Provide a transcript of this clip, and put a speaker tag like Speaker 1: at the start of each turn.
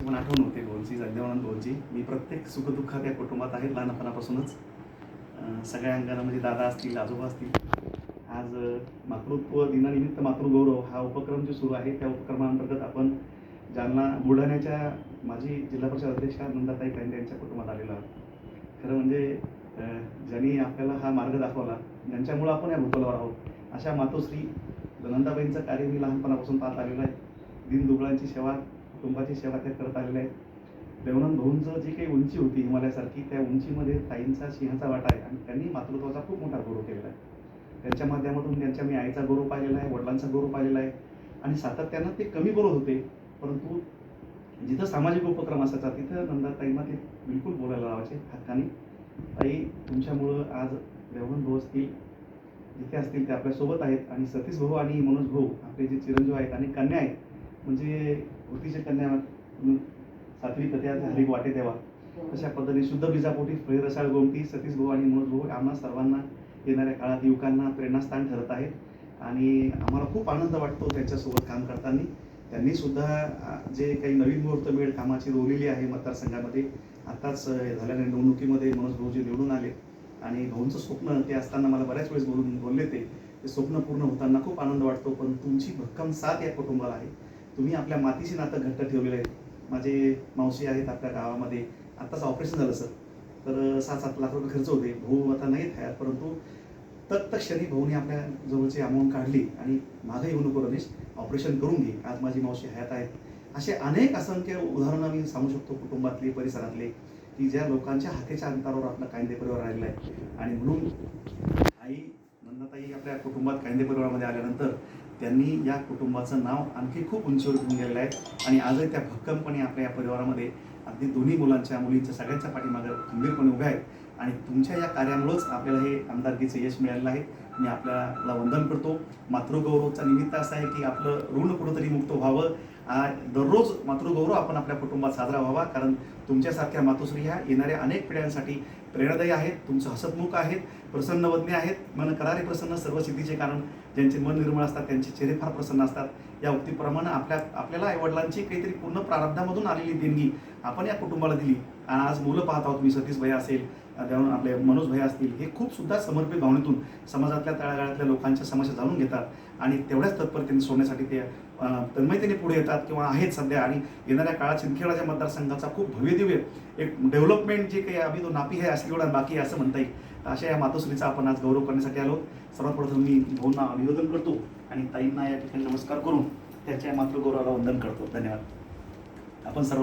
Speaker 1: पण आठवण होते भाऊंची जगदेवानंद भाऊंची मी प्रत्येक सुखदुःखात या कुटुंबात आहे लहानपणापासूनच. सगळ्या अंगाला म्हणजे दादा असतील आजोबा असतील. आज मातृत्व दिनानिमित्त मातृगौरव हा उपक्रम जो सुरू आहे त्या उपक्रमाअंतर्गत आपण जालना बुलढाण्याच्या माजी जिल्हा परिषद अध्यक्षा नंदाताई कांदे यांच्या कुटुंबात आलेलो आहोत. खरं म्हणजे ज्यांनी आपल्याला हा मार्ग दाखवला ज्यांच्यामुळं आपण या भूगोलावर आहोत अशा मातोश्री नंदाबाईंचं कार्य मी लहानपणापासून पाहत आलेलो आहे. दिनदुबळांची सेवा कुटुंबाची सेवा त्या करत आलेल्या आहेत. देवनंद भाऊंचं जी काही उंची होती हिमालयासारखी त्या उंचीमध्ये ताईंचा सिंहाचा वाटा आहे. आणि त्यांनी मातृत्वाचा खूप मोठा गौरव केलेला आहे. त्यांच्या माध्यमातून त्यांच्या मी आईचा गौरव पाहिलेला आहे वडिलांचा गौरव पाहिलेला आहे. आणि सातत्यानं ते कमी बोलत होते. परंतु जिथं सामाजिक उपक्रम असायचा तिथं नंदाताईंना ते बिलकुल बोलायला लावायचे हक्काने. ताई तुमच्यामुळं आज देवनंद भाऊ असतील जिथे असतील ते आपल्यासोबत आहेत. आणि सतीश भाऊ आणि मनोज भाऊ आपले जे चिरंजीव आहेत आणि कन्या आहेत म्हणजे वृत्तीच्या कन्या सात्री सात्विक हरिक वाटे देवा. अशा पद्धतीने शुद्ध बीजापोटी फळे रसाळ गोमटी सतीश भाऊ आणि मनोज भाऊ आम्हा सर्वांना येणाऱ्या काळात युवकांना प्रेरणास्थान ठरत आहेत. आणि आम्हाला खूप आनंद वाटतो त्यांच्यासोबत काम करताना. त्यांनी सुद्धा जे काही नवीन मुहूर्त वेळ कामाची रोवलेली आहे मतदारसंघामध्ये. आताच झालेल्या निवडणुकीमध्ये मनोज भाऊजी निवडून आले. आणि भाऊंचं स्वप्न ते असताना मला बऱ्याच वेळेस बोलून बोलले ते. ते स्वप्न पूर्ण होताना खूप आनंद वाटतो पण तुमची भक्कम साथ या कुटुंबाला आहे. तुम्ही आपल्या मातीशी नातं घट्ट ठेवलेलं आहे. माझे मावशी आहेत आपल्या गावामध्ये. आत्ताच ऑपरेशन झालं सर तर सात सात लाख रुपये खर्च होते. भाऊ आता नाहीत हयात परंतु तत्तक्षणी भाऊने आपल्या जवळची अमाऊंट काढली आणि मागे येऊ नको रमेश. ऑपरेशन करून घे. आज माझी मावशी हयात आहेत. असे अनेक असंख्य उदाहरणं मी सांगू शकतो कुटुंबातले परिसरातले की ज्या लोकांच्या हाकेच्या अंतरावर आपला कायदे परिवार राहिलेला आहे. आणि म्हणून आई नंदाताई आपल्या कुटुंबात कायदे परिवारामध्ये आल्यानंतर त्यांनी या कुटुंबाचं नाव आणखी खूप उंचीवर घेऊन गेलेलं आहे. आणि आजही त्या भक्कमपणे आपल्या या परिवारामध्ये अगदी दोन्ही मुलांच्या मुलींच्या सगळ्यांच्या पाठीमागं खंबीरपणे उभ्या आहेत. आणि तुमच्या या कार्यामुळंच आपल्याला हे आमदारकीचं यश मिळालेलं आहे. मी आपल्याला वंदन करतो. मातृगौरवचा निमित्त असं आहे की आपलं ऋण कुठंतरी मुक्त व्हावं. दररोज मातृगौरव आपण आपल्या कुटुंबात साजरा व्हावा. कारण तुमच्यासारख्या मातोश्री ह्या येणाऱ्या अनेक पिढ्यांसाठी प्रेरणादायी आहेत. तुमचं हसतमुख आहेत. प्रसन्नवदने आहेत. मन करारे प्रसन्न सर्व सिद्धीचे कारण ज्यांचे मन निर्मळ असतात त्यांचे चेहरे फार प्रसन्न असतात. या उक्तीप्रमाणे आपल्या आपल्याला आईवडिलांची काहीतरी पूर्ण प्रारब्धामधून आलेली देणगी आपण या कुटुंबाला दिली. आणि आज मुलं पाहत आहोत. मी सतीश भैया असेल त्यावरून आपले मनोज भैया असतील हे खूप सुद्धा समर्पित भावनेतून समाजातल्या तळागाळातल्या लोकांच्या समस्या जाणून घेतात आणि तेवढ्याच तत्परतेने सोडण्यासाठी ते तन्मयतेने पुढे येतात किंवा आहेत सध्या आणि येणाऱ्या काळात सिंदखेडाच्या मतदारसंघाचा खूप भव्यदिव्य एक डेव्हलपमेंट जे काही अभि तो नापी आहे असली एवढा बाकी आहे असं म्हणता येईल. अशा या मातोश्रीचा आपण आज गौरव करण्यासाठी आलो. सर्वात प्रथम मी भाऊंना अभिवादन करतो आणि ताईंना या ठिकाणी नमस्कार करून त्याच्या मातृगौरवाला वंदन करतो. धन्यवाद. आपण सर्व